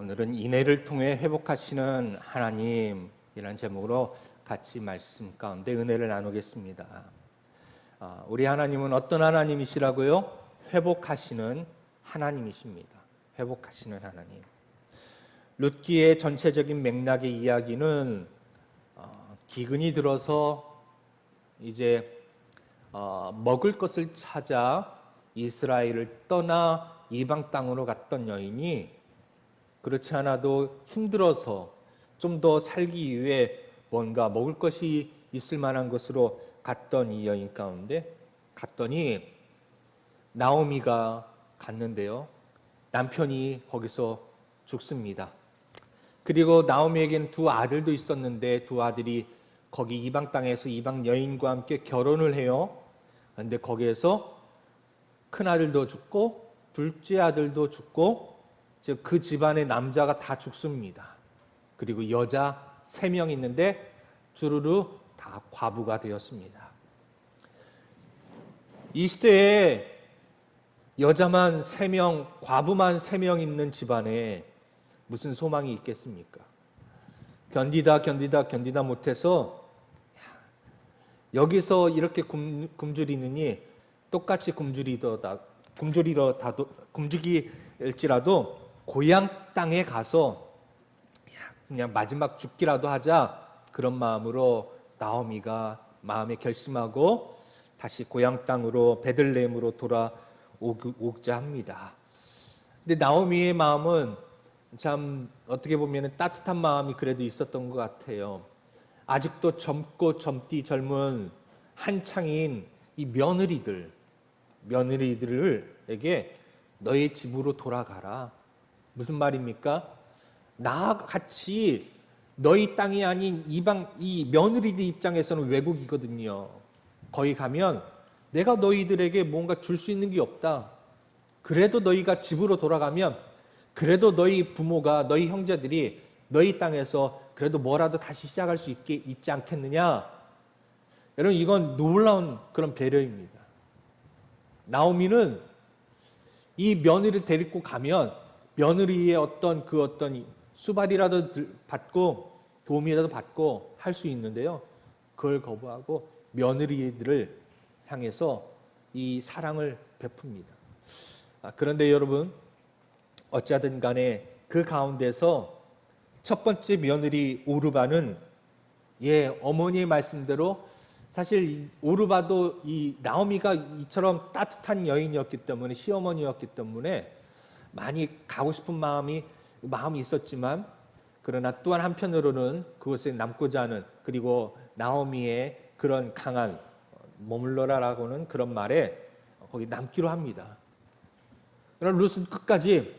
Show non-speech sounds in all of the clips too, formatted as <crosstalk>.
오늘은 인애를 통해 회복하시는 하나님이라는 제목으로 같이 말씀 가운데 은혜를 나누겠습니다. 아, 우리 하나님은 어떤 하나님이시라고요? 회복하시는 하나님이십니다. 회복하시는 하나님. 룻기의 전체적인 맥락의 이야기는 어, 기근이 들어서 이제 어, 먹을 것을 찾아 이스라엘을 떠나 이방 땅으로 갔던 여인이 그렇지 않아도 힘들어서 좀 더 살기 위해 뭔가 먹을 것이 있을 만한 곳으로 갔던 이 여인 가운데 갔더니 나오미가 갔는데요. 남편이 거기서 죽습니다. 그리고 나오미에게는 두 아들도 있었는데 두 아들이 거기 이방 땅에서 이방 여인과 함께 결혼을 해요. 그런데 거기에서 큰 아들도 죽고 둘째 아들도 죽고 즉 그 집안의 남자가 다 죽습니다. 그리고 여자 세 명 있는데 주르르 다 과부가 되었습니다. 이 시대에 여자만 세 명, 과부만 세 명 있는 집안에 무슨 소망이 있겠습니까? 견디다 견디다 견디다 못해서 여기서 이렇게 굶, 굶주리느니 똑같이 굶주리더다 굶주리러 다도 굶주기일지라도 고향 땅에 가서 그냥 마지막 죽기라도 하자 그런 마음으로 나오미가 마음에 결심하고 다시 고향 땅으로 베들레헴으로 돌아오자 합니다. 근데 나오미의 마음은 참 어떻게 보면 따뜻한 마음이 그래도 있었던 것 같아요. 아직도 젊고 젊디 젊은 한창인 이 며느리들, 며느리들에게 너의 집으로 돌아가라. 무슨 말입니까? 나 같이 너희 땅이 아닌 이방 이 며느리들 입장에서는 외국이거든요. 거기 가면 내가 너희들에게 뭔가 줄 수 있는 게 없다. 그래도 너희가 집으로 돌아가면 그래도 너희 부모가 너희 형제들이 너희 땅에서 그래도 뭐라도 다시 시작할 수 있게 있지 않겠느냐? 여러분 이건 놀라운 그런 배려입니다. 나오미는 이 며느리를 데리고 가면 며느리의 어떤 그 어떤 수발이라도 받고 도움이라도 받고 할 수 있는데요. 그걸 거부하고 며느리들을 향해서 이 사랑을 베풉니다. 아, 그런데 여러분 어찌하든 간에 그 가운데서 첫 번째 며느리 오르바는 예 어머니의 말씀대로 사실 오르바도 이 나오미가 이처럼 따뜻한 여인이었기 때문에 시어머니였기 때문에 많이 가고 싶은 마음이 마음이 있었지만 그러나 또한 한편으로는 그곳에 남고자 하는 그리고 나오미의 그런 강한 머물러라라고는 그런 말에 거기 남기로 합니다. 그러나 룻은 끝까지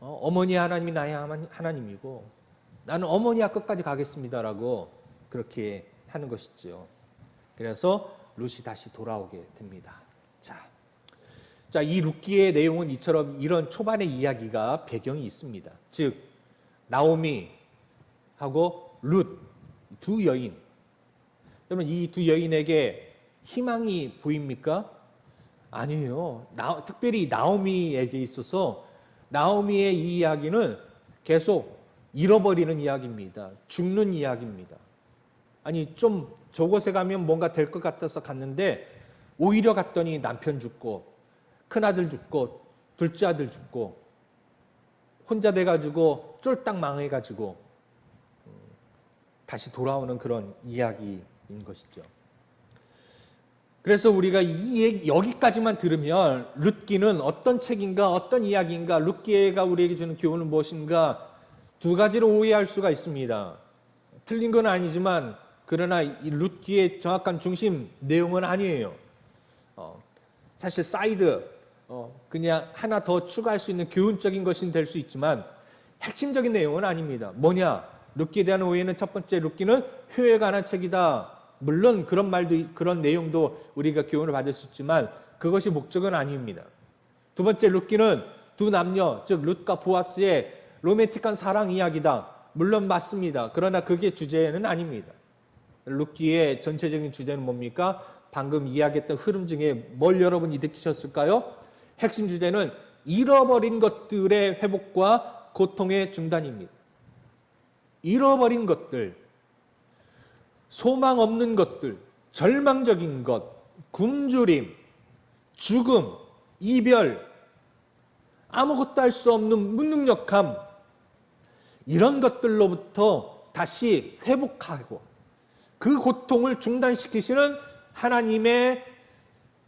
어, 어머니 하나님이 나의 하나님이고 나는 어머니와 끝까지 가겠습니다라고 그렇게 하는 것이죠. 그래서 룻이 다시 돌아오게 됩니다. 자, 자, 이 룻기의 내용은 이처럼 이런 초반의 이야기가 배경이 있습니다. 즉 나오미하고 룻 두 여인. 여러분 이 두 여인에게 희망이 보입니까? 아니에요. 나, 특별히 나오미에게 있어서 나오미의 이 이야기는 계속 잃어버리는 이야기입니다. 죽는 이야기입니다. 아니 좀 저곳에 가면 뭔가 될 것 같아서 갔는데 오히려 갔더니 남편 죽고 큰 아들 죽고 둘째 아들 죽고 혼자 돼가지고 쫄딱 망해가지고 음, 다시 돌아오는 그런 이야기인 것이죠. 그래서 우리가 이 여기까지만 들으면 룻기는 어떤 책인가 어떤 이야기인가 룻기가 우리에게 주는 교훈은 무엇인가 두 가지로 오해할 수가 있습니다. 틀린 건 아니지만 그러나 이 룻기의 정확한 중심 내용은 아니에요. 어, 사실 사이드 어, 그냥 하나 더 추가할 수 있는 교훈적인 것이 될 수 있지만 핵심적인 내용은 아닙니다. 뭐냐? 룻기에 대한 오해는 첫 번째 룻기는 효에 관한 책이다. 물론 그런 말도 그런 내용도 우리가 교훈을 받을 수 있지만 그것이 목적은 아닙니다. 두 번째 룻기는 두 남녀 즉 룻과 보아스의 로맨틱한 사랑 이야기다. 물론 맞습니다. 그러나 그게 주제는 아닙니다. 룻기의 전체적인 주제는 뭡니까? 방금 이야기했던 흐름 중에 뭘 여러분이 느끼셨을까요? 핵심 주제는 잃어버린 것들의 회복과 고통의 중단입니다. 잃어버린 것들, 소망 없는 것들, 절망적인 것, 굶주림, 죽음, 이별, 아무것도 할 수 없는 무능력함, 이런 것들로부터 다시 회복하고 그 고통을 중단시키시는 하나님의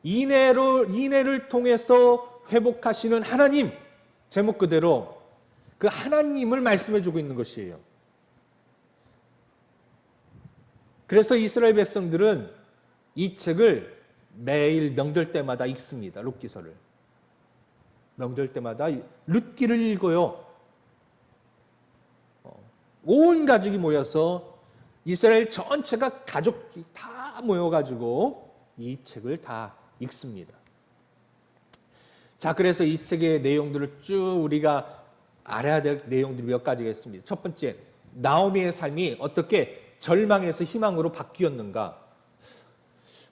인애로, 인애를 통해서 회복하시는 하나님, 제목 그대로 그 하나님을 말씀해 주고 있는 것이에요. 그래서 이스라엘 백성들은 이 책을 매일 명절 때마다 읽습니다. 룻기서를. 명절 때마다 룻기를 읽어요. 어, 온 가족이 모여서 이스라엘 전체가 가족이 다 모여가지고 이 책을 다 읽습니다. 자, 그래서 이 책의 내용들을 쭉 우리가 알아야 될 내용들이 몇 가지가 있습니다. 첫 번째, 나오미의 삶이 어떻게 절망에서 희망으로 바뀌었는가?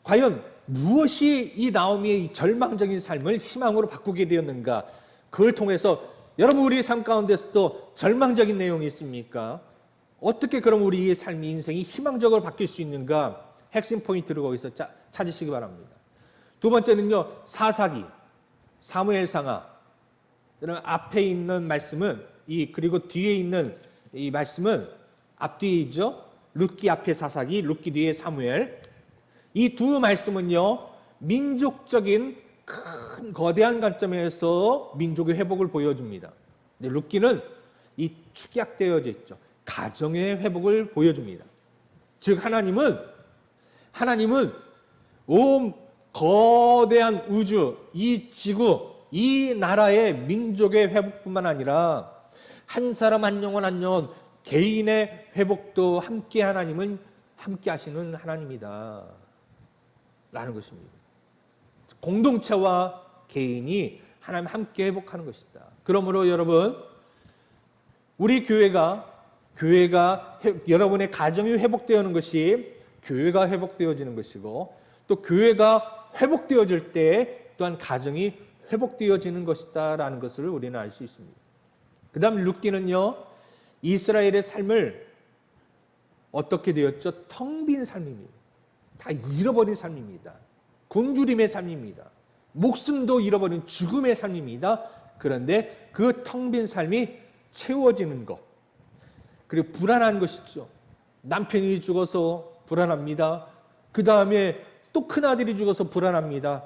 과연 무엇이 이 나오미의 이 절망적인 삶을 희망으로 바꾸게 되었는가? 그걸 통해서 여러분 우리의 삶 가운데서도 절망적인 내용이 있습니까? 어떻게 그럼 우리의 삶 인생이 희망적으로 바뀔 수 있는가? 핵심 포인트를 거기서 찾으시기 바랍니다. 두 번째는요, 사사기, 사무엘 상하. 여러분 앞에 있는 말씀은 이 그리고 뒤에 있는 이 말씀은 앞뒤에 있죠. 룻기 앞에 사사기, 룻기 뒤에 사무엘. 이 두 말씀은요, 민족적인 큰 거대한 관점에서 민족의 회복을 보여줍니다. 룻기는 이 축약되어져 있죠. 가정의 회복을 보여줍니다. 즉 하나님은 하나님은 온 거대한 우주, 이 지구, 이 나라의 민족의 회복뿐만 아니라 한 사람 한 영혼 한 영혼 개인의 회복도 함께 하나님은 함께 하시는 하나님이다. 라는 것입니다. 공동체와 개인이 하나님 함께 회복하는 것이다. 그러므로 여러분, 우리 교회가, 교회가, 여러분의 가정이 회복되어는 것이 교회가 회복되어지는 것이고, 또 교회가 회복되어질 때 또한 가정이 회복되어지는 것이다라는 것을 우리는 알 수 있습니다. 그 다음 룻기는요, 이스라엘의 삶을 어떻게 되었죠? 텅 빈 삶입니다. 다 잃어버린 삶입니다. 굶주림의 삶입니다. 목숨도 잃어버린 죽음의 삶입니다. 그런데 그 텅 빈 삶이 채워지는 것. 그리고 불안한 것이죠. 남편이 죽어서 불안합니다. 그 다음에 또 큰아들이 죽어서 불안합니다.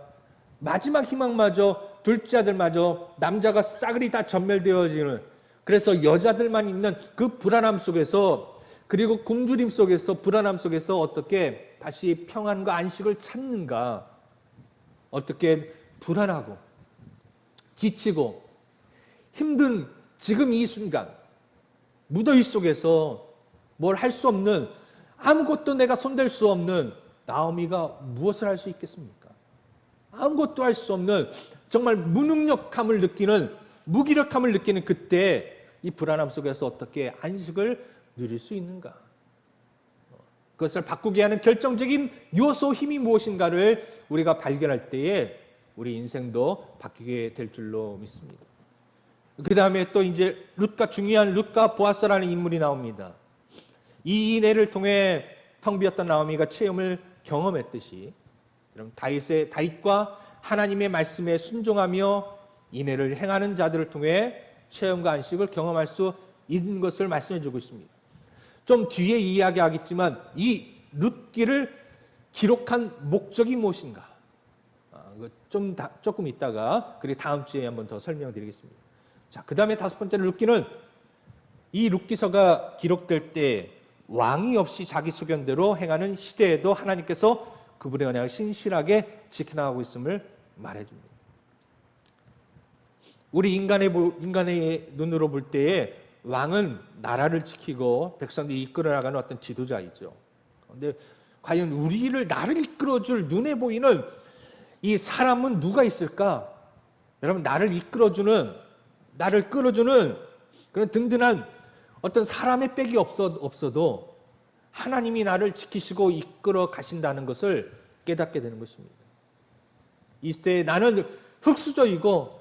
마지막 희망마저 둘째 아들마저 남자가 싸그리 다 전멸되어지는 그래서 여자들만 있는 그 불안함 속에서 그리고 굶주림 속에서 불안함 속에서 어떻게 다시 평안과 안식을 찾는가 어떻게 불안하고 지치고 힘든 지금 이 순간 무더위 속에서 뭘 할 수 없는 아무것도 내가 손댈 수 없는 나오미가 무엇을 할 수 있겠습니까? 아무것도 할 수 없는 정말 무능력함을 느끼는 무기력함을 느끼는 그때 이 불안함 속에서 어떻게 안식을 누릴 수 있는가? 그것을 바꾸게 하는 결정적인 요소 힘이 무엇인가를 우리가 발견할 때에 우리 인생도 바뀌게 될 줄로 믿습니다. 그 다음에 또 이제 룻과 중요한 룻과 보아스라는 인물이 나옵니다. 이 인애를 통해 텅 비었던 나오미가 체험을 경험했듯이 여러분 다윗의 다윗과 하나님의 말씀에 순종하며 인애를 행하는 자들을 통해 체험과 안식을 경험할 수 있는 것을 말씀해 주고 있습니다. 좀 뒤에 이야기하겠지만 이 룻기를 기록한 목적이 무엇인가? 아, 좀 다, 조금 있다가 그리고 다음 주에 한번 더 설명드리겠습니다. 자, 그 다음에 다섯 번째 룻기는 이 룻기서가 기록될 때 왕이 없이 자기 소견대로 행하는 시대에도 하나님께서 그분의 언약을 신실하게 지켜나가고 있음을 말해줍니다. 우리 인간의 인간의 눈으로 볼 때에 왕은 나라를 지키고 백성들이 이끌어 나가는 어떤 지도자이죠. 그런데 과연 우리를 나를 이끌어줄 눈에 보이는 이 사람은 누가 있을까? 여러분 나를 이끌어주는 나를 끌어주는 그런 든든한 어떤 사람의 빽이 없어, 없어도 하나님이 나를 지키시고 이끌어 가신다는 것을 깨닫게 되는 것입니다. 이때 나는 흙수저이고,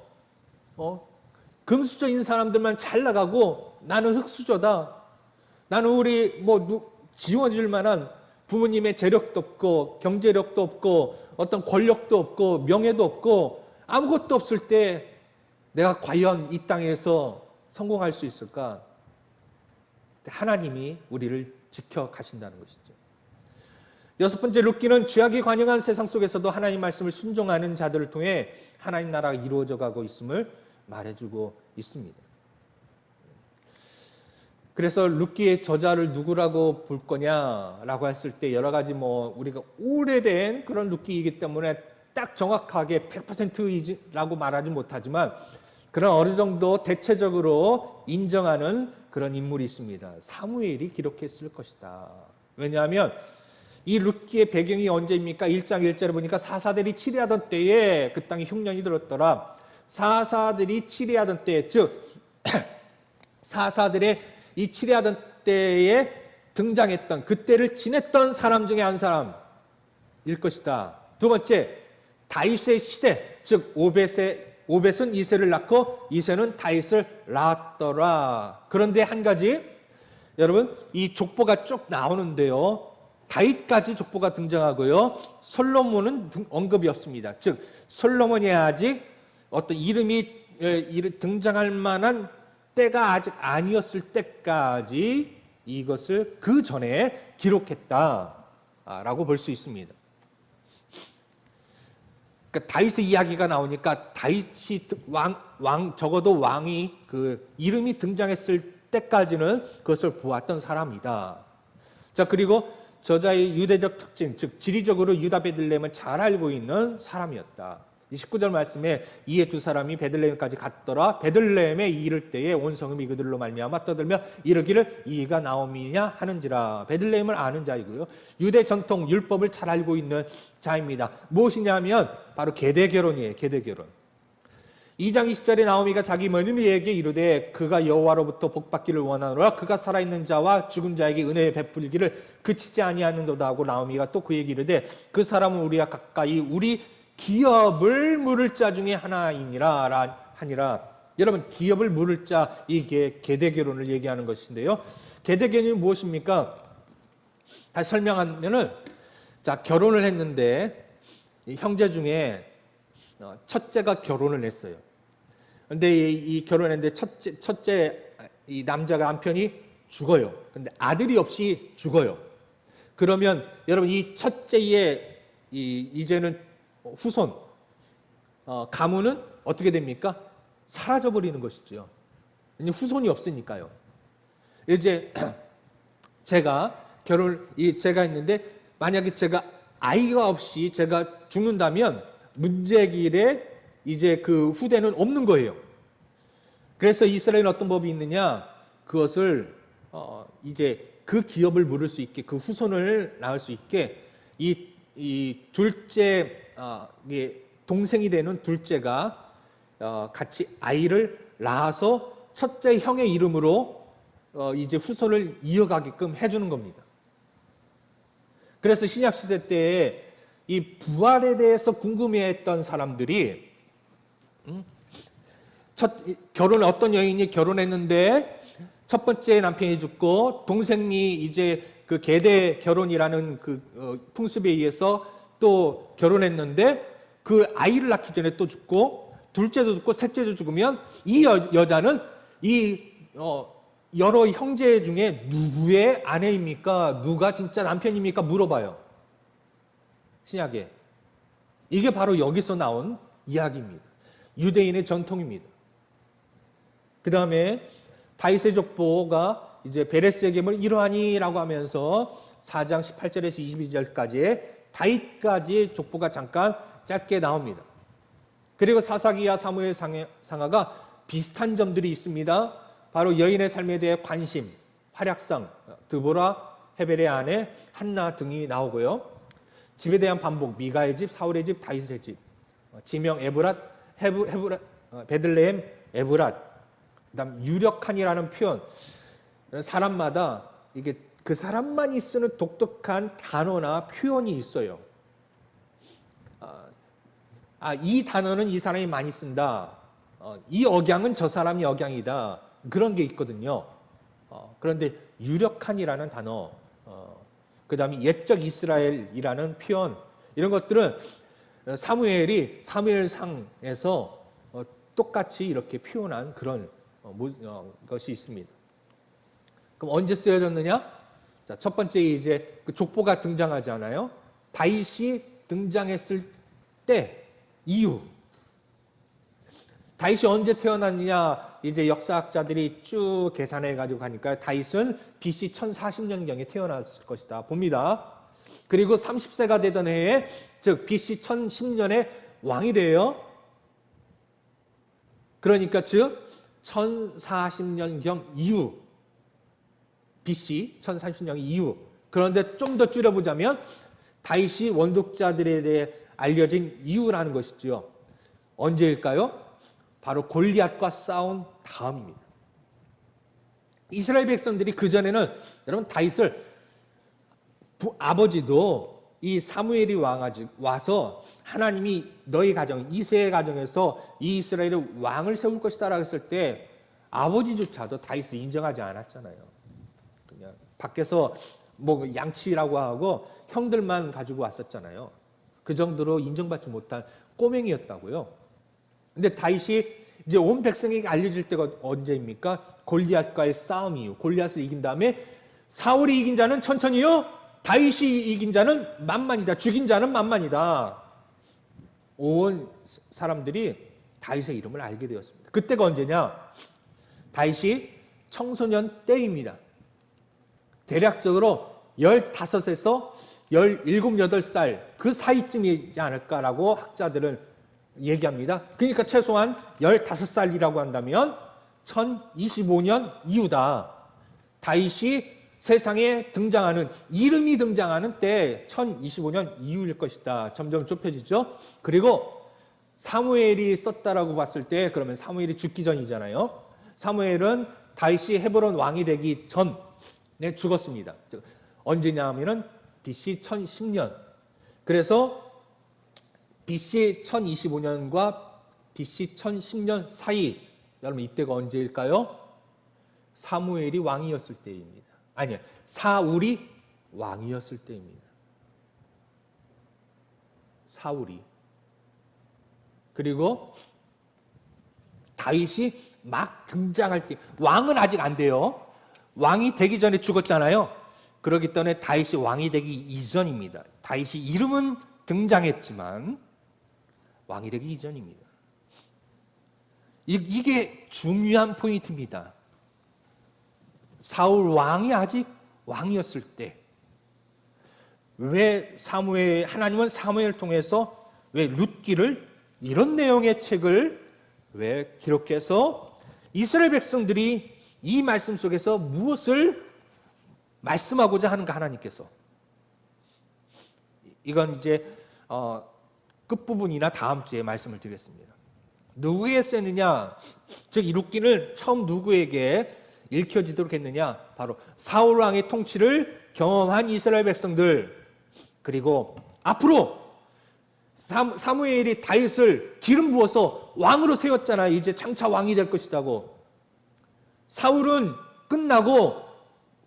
어, 금수저인 사람들만 잘 나가고 나는 흙수저다. 나는 우리 뭐 누- 지원줄 만한 부모님의 재력도 없고 경제력도 없고 어떤 권력도 없고 명예도 없고 아무것도 없을 때 내가 과연 이 땅에서 성공할 수 있을까? 하나님이 우리를 지켜 가신다는 것이죠. 여섯 번째 룻기는 죄악이 관영한 세상 속에서도 하나님 말씀을 순종하는 자들을 통해 하나님 나라가 이루어져 가고 있음을 말해주고 있습니다. 그래서 룻기의 저자를 누구라고 볼 거냐라고 했을 때 여러 가지 뭐 우리가 오래된 그런 룻기이기 때문에 딱 정확하게 100%이라고 말하지 못하지만 그런 어느 정도 대체적으로 인정하는 그런 인물이 있습니다. 사무엘이 기록했을 것이다. 왜냐하면 이 룻기의 배경이 언제입니까? 1장 1절에 보니까 사사들이 치리하던 때에 그 땅에 흉년이 들었더라. 사사들이 치리하던 때, 즉 <clears throat> 사사들의 이 치리하던 때에 등장했던 그때를 지냈던 사람 중에 한 사람일 것이다. 두 번째, 다윗의 시대, 즉 오벳의 오벳은 이세를 낳고 이세는 다윗을 낳았더라. 그런데 한 가지 여러분 이 족보가 쭉 나오는데요. 다윗까지 족보가 등장하고요. 솔로몬은 등- 언급이 없습니다. 즉 솔로몬이 아직 어떤 이름이 에, 이르- 등장할 만한 때가 아직 아니었을 때까지 이것을 그 전에 기록했다라고 볼 수 있습니다. 그러니까 다윗의 이야기가 나오니까 다윗이 왕, 왕 적어도 왕이 그 이름이 등장했을 때까지는 그것을 보았던 사람이다. 자 그리고 저자의 유대적 특징, 즉 지리적으로 유다 베들레헴을 잘 알고 있는 사람이었다. 이 19절 말씀에 이에 두 사람이 베들레헴까지 갔더라. 베들레헴에 이를 때에 온 성읍이 그들로 말미암아 떠들며 이르기를 이가 나옴이냐 하는지라. 베들레헴을 아는 자이고요. 유대 전통 율법을 잘 알고 있는 자입니다. 무엇이냐면 바로 계대 결혼이에요. 계대 결혼. 2장 20절에 나오미가 자기 며느리에게 이르되 그가 여호와로부터 복받기를 원하노라 그가 살아있는 자와 죽은 자에게 은혜에 베풀기를 그치지 아니하는도다 하고 나오미가 또 그에게 이르되 그 사람은 우리와 가까이 우리 기업을 물을 자 중에 하나이니라 라- 하니라 여러분 기업을 물을 자 이게 계대 결혼을 얘기하는 것인데요 계대 결혼이 무엇입니까 다시 설명하면은 자 결혼을 했는데 이 형제 중에 어, 첫째가 결혼을 했어요. 근데 이, 이 결혼했는데 첫째 첫째 이 남자가 남편이 죽어요. 근데 아들이 없이 죽어요. 그러면 여러분 이 첫째의 이 이제는 후손 어, 가문은 어떻게 됩니까? 사라져 버리는 것이죠. 후손이 없으니까요. 이제 <clears throat> 제가 결혼 이 제가 있는데 만약에 제가 아이가 없이 제가 죽는다면 문제길에 이제 그 후대는 없는 거예요. 그래서 이스라엘은 어떤 법이 있느냐? 그것을 어 이제 그 기업을 물을 수 있게 그 후손을 낳을 수 있게 이, 이 둘째 어, 동생이 되는 둘째가 어, 같이 아이를 낳아서 첫째 형의 이름으로 어, 이제 후손을 이어가게끔 해주는 겁니다. 그래서 신약 시대 때에 이 부활에 대해서 궁금해했던 사람들이 음? 첫 이- 결혼 어떤 여인이 결혼했는데 첫 번째 남편이 죽고 동생이 이제 그 계대 결혼이라는 그 어, 풍습에 의해서 또 결혼했는데 그 아이를 낳기 전에 또 죽고 둘째도 죽고 셋째도 죽으면 이 여, 여자는 이 어, 여러 형제 중에 누구의 아내입니까? 누가 진짜 남편입니까? 물어봐요. 신약에. 이게 바로 여기서 나온 이야기입니다. 유대인의 전통입니다. 그 다음에 다윗의 족보가 이제 베레스의 계물 이러하니라고 하면서 4장 18절에서 22절까지 다윗까지 족보가 잠깐 짧게 나옵니다. 그리고 사사기야 사무엘 상하가 비슷한 점들이 있습니다. 바로 여인의 삶에 대해 관심, 활약상, 드보라, 헤벨의 아내, 한나 등이 나오고요. 집에 대한 반복, 미가의 집, 사울의 집, 다윗의 집, 어, 지명 에브랏, 헤브, 헤브라, 어, 베들레헴 에브랏, 그다음 유력한이라는 표현, 사람마다 이게 그 사람만이 쓰는 독특한 단어나 표현이 있어요. 아, 이 단어는 이 사람이 많이 쓴다. 어, 이 억양은 저 사람이 억양이다 그런 게 있거든요. 어, 그런데 유력한이라는 단어, 어, 그 다음에 옛적 이스라엘이라는 표현 이런 것들은 사무엘이 사무엘상에서 어, 똑같이 이렇게 표현한 그런 어, 모- 어, 것이 있습니다. 그럼 언제 쓰여졌느냐? 자, 첫 번째 이제 그 족보가 등장하잖아요. 다윗이 등장했을 때 이후 다윗이 언제 태어났느냐 이제 역사학자들이 쭉 계산해 가지고 가니까 다윗은 BC 1040년경에 태어났을 것이다 봅니다. 그리고 30세가 되던 해에 즉 BC 1010년에 왕이 돼요. 그러니까 즉 1040년경 이후 BC 1040년 이후 그런데 좀 더 줄여보자면 다윗이 원독자들에 대해 알려진 이유라는 것이지요. 언제일까요? 바로 골리앗과 싸운 다음입니다. 이스라엘 백성들이 그 전에는 여러분 다윗을 부- 아버지도 이 사무엘이 와가지고 와서 하나님이 너희 가정 이세의 가정에서 이 이스라엘의 왕을 세울 것이다라고 했을 때 아버지조차도 다윗을 인정하지 않았잖아요. 밖에서 뭐 양치라고 하고 형들만 가지고 왔었잖아요. 그 정도로 인정받지 못한 꼬맹이였다고요. 근데 다윗이 이제 온 백성에게 알려질 때가 언제입니까? 골리앗과의 싸움 이후 골리앗을 이긴 다음에 사울이 이긴 자는 천천히요. 다윗이 이긴 자는 만만이다. 죽인 자는 만만이다. 온 사람들이 다윗의 이름을 알게 되었습니다. 그때가 언제냐? 다윗이 청소년 때입니다. 대략적으로 15에서 17, 8살 그 사이쯤이지 않을까라고 학자들은 얘기합니다. 그러니까 최소한 15살이라고 한다면 1025년 이후다. 다윗이 세상에 등장하는 이름이 등장하는 때 1025년 이후일 것이다. 점점 좁혀지죠. 그리고 사무엘이 썼다라고 봤을 때 그러면 사무엘이 죽기 전이잖아요. 사무엘은 다윗이 헤브론 왕이 되기 전 에 죽었습니다. 즉, 언제냐 하면은 BC 1010년. 그래서 BC 1025년과 BC 1010년 사이 여러분 이때가 언제일까요? 사무엘이 왕이었을 때입니다. 아니요. 사울이 왕이었을 때입니다. 사울이 그리고 다윗이 막 등장할 때 왕은 아직 안 돼요. 왕이 되기 전에 죽었잖아요. 그러기 때문에 다윗이 왕이 되기 이전입니다. 다윗이 이름은 등장했지만 왕이 되기 이전입니다. 이- 이게 중요한 포인트입니다. 사울 왕이 아직 왕이었을 때, 왜 사무엘, 하나님은 사무엘을 통해서 왜 룻기를 이런 내용의 책을 왜 기록해서 이스라엘 백성들이 이 말씀 속에서 무엇을 말씀하고자 하는가 하나님께서 이건 이제 어, 끝부분이나 다음 주에 말씀을 드리겠습니다. 누구에게 쓰느냐? 즉, 이 룻기를 처음 누구에게 읽혀지도록 했느냐? 바로 사울 왕의 통치를 경험한 이스라엘 백성들, 그리고 앞으로 사- 사무엘이 다윗을 기름 부어서 왕으로 세웠잖아요. 이제 장차 왕이 될 것이다고. 사울은 끝나고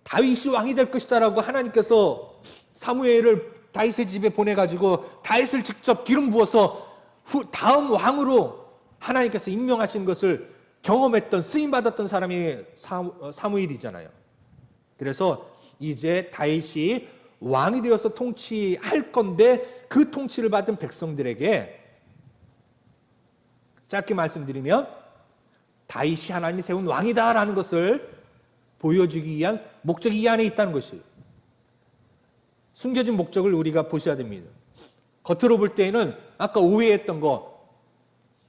다윗이 왕이 될 것이다라고 하나님께서 사무엘을 다윗의 집에 보내가지고 다윗을 직접 기름 부어서 후, 다음 왕으로 하나님께서 임명하신 것을 경험했던 쓰임 받았던 사람이 사, 어, 사무엘이잖아요. 그래서 이제 다윗이 왕이 되어서 통치할 건데 그 통치를 받은 백성들에게 짧게 말씀드리면 다윗이 하나님이 세운 왕이다라는 것을 보여주기 위한 목적이 이 안에 있다는 것이에요. 숨겨진 목적을 우리가 보셔야 됩니다. 겉으로 볼 때에는 아까 오해했던 거,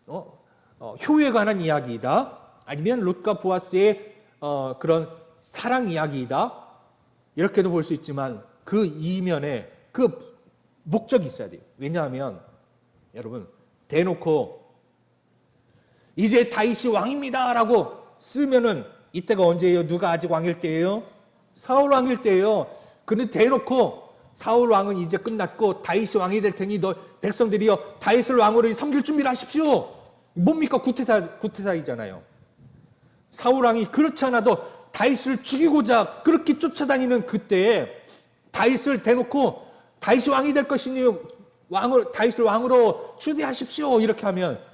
어, 어, 효에 관한 이야기이다. 아니면 롯과 보아스의 어, 그런 사랑 이야기이다. 이렇게도 볼 수 있지만 그 이면에 그 목적이 있어야 돼요. 왜냐하면 여러분 대놓고 이제 다윗이 왕입니다라고 쓰면은 이때가 언제예요? 누가 아직 왕일 때예요? 사울 왕일 때예요. 근데 대놓고 사울 왕은 이제 끝났고 다윗이 왕이 될 테니 너 백성들이여 다윗을 왕으로 섬길 준비를 하십시오. 뭡니까 구테타 구테타이잖아요. 사울 왕이 그렇지 않아도 다윗을 죽이고자 그렇게 쫓아다니는 그때에 다윗을 대놓고 다윗이 왕이 될 것이니 왕을 다윗을 왕으로 추대하십시오 이렇게 하면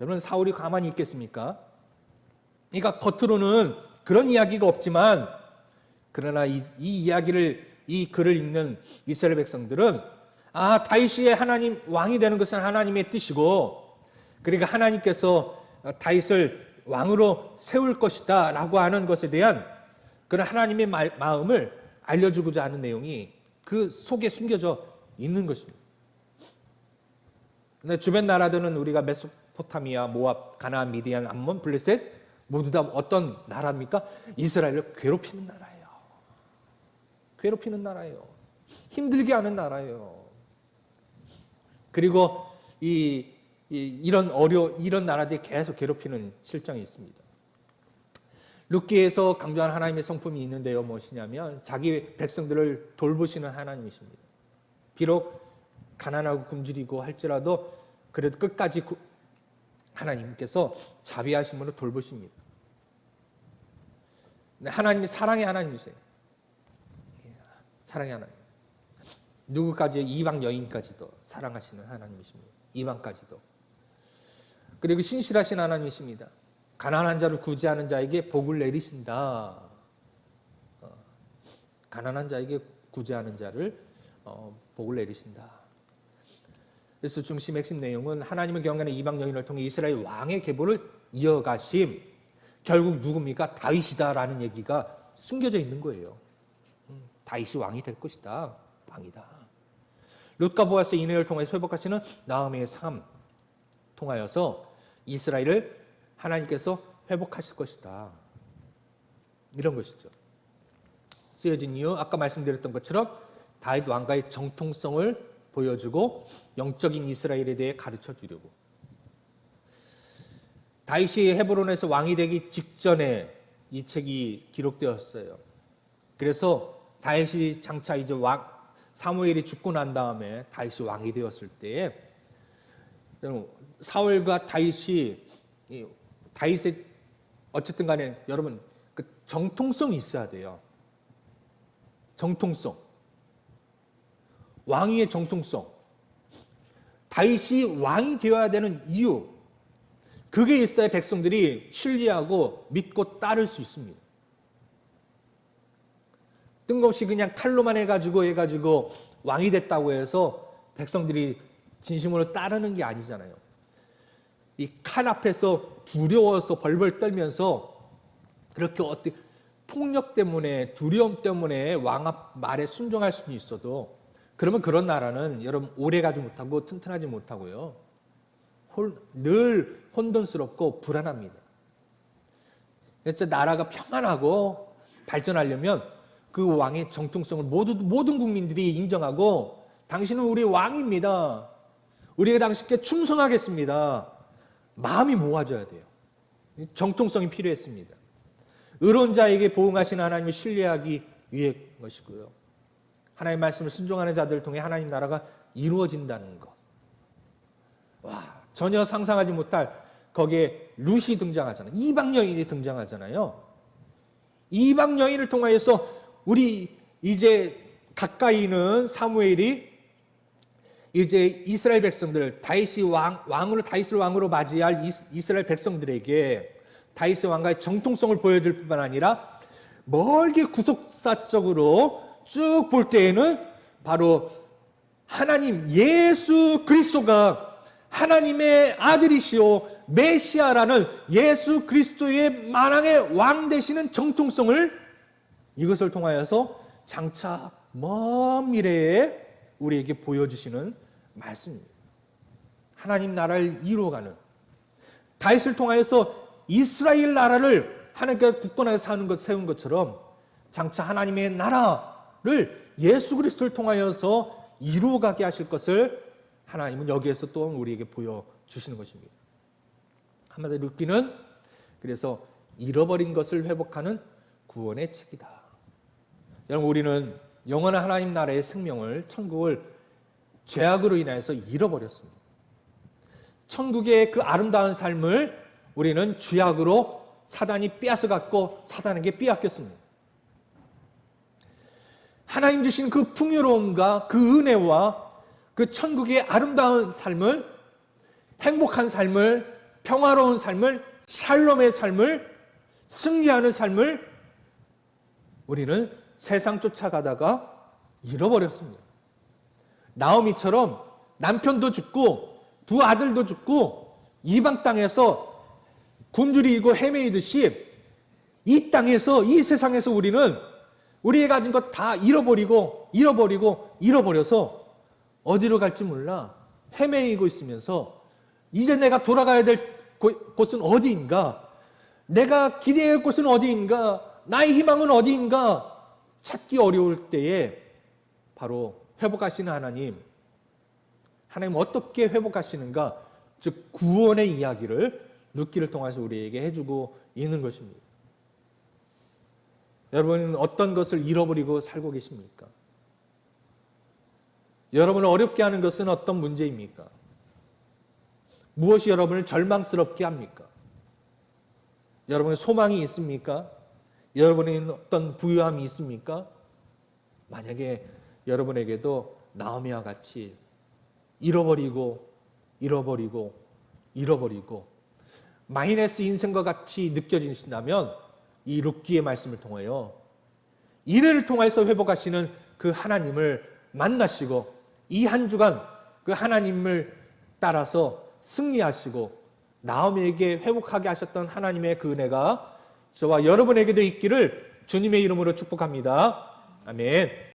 여러분 사울이 가만히 있겠습니까? 그러니까 겉으로는 그런 이야기가 없지만 그러나 이, 이 이야기를 이 글을 읽는 이스라엘 백성들은 아 다윗이 하나님 왕이 되는 것은 하나님의 뜻이고 그러니까 하나님께서 다윗을 왕으로 세울 것이다라고 하는 것에 대한 그런 하나님의 말, 마음을 알려주고자 하는 내용이 그 속에 숨겨져 있는 것입니다. 근데 주변 나라들은 우리가 메소 포타미아, 모압, 가나안, 미디안, 암몬, 블레셋 모두 다 어떤 나라입니까? 이스라엘을 괴롭히는 나라예요. 괴롭히는 나라예요. 힘들게 하는 나라예요. 그리고 이, 이, 런 어려 이런 나라들이 계속 괴롭히는 실정이 있습니다. 룻기에서 강조한 하나님의 성품이 있는데요. 무엇이냐면 자기 백성들을 돌보시는 하나님이십니다. 비록 가난하고 굶주리고 할지라도 그래도 끝까지 구, 하나님께서 자비하심으로 돌보십니다. 하나님이 사랑의 하나님이세요. 예, 사랑의 하나님. 누구까지 이방 여인까지도 사랑하시는 하나님이십니다. 이방까지도. 그리고 신실하신 하나님이십니다. 가난한 자를 구제하는 자에게 복을 내리신다. 어, 가난한 자에게 구제하는 자를 어, 복을 내리신다. 그래서 중심 핵심 내용은 하나님을 경외하는 이방 여인을 통해 이스라엘 왕의 계보를 이어가심. 결국 누굽니까? 다윗이다라는 얘기가 숨겨져 있는 거예요. 음, 다윗이 왕이 될 것이다. 왕이다. 룻과 보아스 이내를 통해 회복하시는 나음의 삶 통하여서 이스라엘을 하나님께서 회복하실 것이다. 이런 것이죠. 쓰여진 이유 아까 말씀드렸던 것처럼 다윗 왕가의 정통성을 보여주고 영적인 이스라엘에 대해 가르쳐 주려고. 다윗이 헤브론에서 왕이 되기 직전에 이 책이 기록되었어요. 그래서 다윗이 장차 이제 왕 사무엘이 죽고 난 다음에 다윗이 왕이 되었을 때에 사울과 다윗이 다윗의 어쨌든 간에 여러분 그 정통성이 있어야 돼요. 정통성. 왕위의 정통성. 다윗이 왕이 되어야 되는 이유. 그게 있어야 백성들이 신뢰하고 믿고 따를 수 있습니다. 뜬금없이 그냥 칼로만 해가지고 해가지고 왕이 됐다고 해서 백성들이 진심으로 따르는 게 아니잖아요. 이 칼 앞에서 두려워서 벌벌 떨면서 그렇게 어떻게 폭력 때문에 두려움 때문에 왕 앞 말에 순종할 수는 있어도 그러면 그런 나라는 여러분 오래 가지 못하고 튼튼하지 못하고요. 늘 혼돈스럽고 불안합니다. 진짜 나라가 평안하고 발전하려면 그 왕의 정통성을 모두, 모든 국민들이 인정하고 당신은 우리 왕입니다. 우리가 당신께 충성하겠습니다. 마음이 모아져야 돼요. 정통성이 필요했습니다. 의로운 자에게 보응하신 하나님을 신뢰하기 위해 것이고요. 하나님 말씀을 순종하는 자들을 통해 하나님 나라가 이루어진다는 것. 와, 전혀 상상하지 못할 거기에 룻이 등장하잖아요. 이방 여인이 등장하잖아요. 이방 여인을 통하여서 우리 이제 가까이 있는 사무엘이 이제 이스라엘 백성들 다윗이 왕 왕으로 다윗을 왕으로 맞이할 이스라엘 백성들에게 다윗의 왕가의 정통성을 보여줄 뿐만 아니라 멀게 구속사적으로 쭉 볼 때에는 바로 하나님 예수 그리스도가 하나님의 아들이시오 메시아라는 예수 그리스도의 만왕의 왕 되시는 정통성을 이것을 통하여서 장차 먼 미래에 우리에게 보여주시는 말씀입니다. 하나님 나라를 이루어가는 다윗을 통하여서 이스라엘 나라를 하나님께 굳건하게 사는 것 세운 것처럼 장차 하나님의 나라 를 예수 그리스도를 통하여서 이루어가게 하실 것을 하나님은 여기에서 또 우리에게 보여주시는 것입니다. 한마디로 룻기는 그래서 잃어버린 것을 회복하는 구원의 책이다. 여러분 우리는 영원한 하나님 나라의 생명을 천국을 죄악으로 인하여서 잃어버렸습니다. 천국의 그 아름다운 삶을 우리는 주약으로 사단이 빼앗아 갖고 사단에게 빼앗겼습니다. 하나님 주신 그 풍요로움과 그 은혜와 그 천국의 아름다운 삶을 행복한 삶을 평화로운 삶을 샬롬의 삶을 승리하는 삶을 우리는 세상 쫓아가다가 잃어버렸습니다. 나오미처럼 남편도 죽고 두 아들도 죽고 이방 땅에서 굶주리고 헤매이듯이 이 땅에서 이 세상에서 우리는 우리가 가진 것 다 잃어버리고 잃어버리고 잃어버려서 어디로 갈지 몰라 헤매이고 있으면서 이제 내가 돌아가야 될 곳- 곳은 어디인가? 내가 기대해야 할 곳은 어디인가? 나의 희망은 어디인가? 찾기 어려울 때에 바로 회복하시는 하나님, 하나님 어떻게 회복하시는가? 즉 구원의 이야기를 룻기를 통해서 우리에게 해주고 있는 것입니다. 여러분은 어떤 것을 잃어버리고 살고 계십니까? 여러분을 어렵게 하는 것은 어떤 문제입니까? 무엇이 여러분을 절망스럽게 합니까? 여러분의 소망이 있습니까? 여러분의 어떤 부유함이 있습니까? 만약에 여러분에게도 나오미와 같이 잃어버리고 잃어버리고 잃어버리고 마이너스 인생과 같이 느껴지신다면 이 룻기의 말씀을 통하여 이를 통해서 회복하시는 그 하나님을 만나시고 이 한 주간 그 하나님을 따라서 승리하시고 나오미에게 회복하게 하셨던 하나님의 그 은혜가 저와 여러분에게도 있기를 주님의 이름으로 축복합니다. 아멘.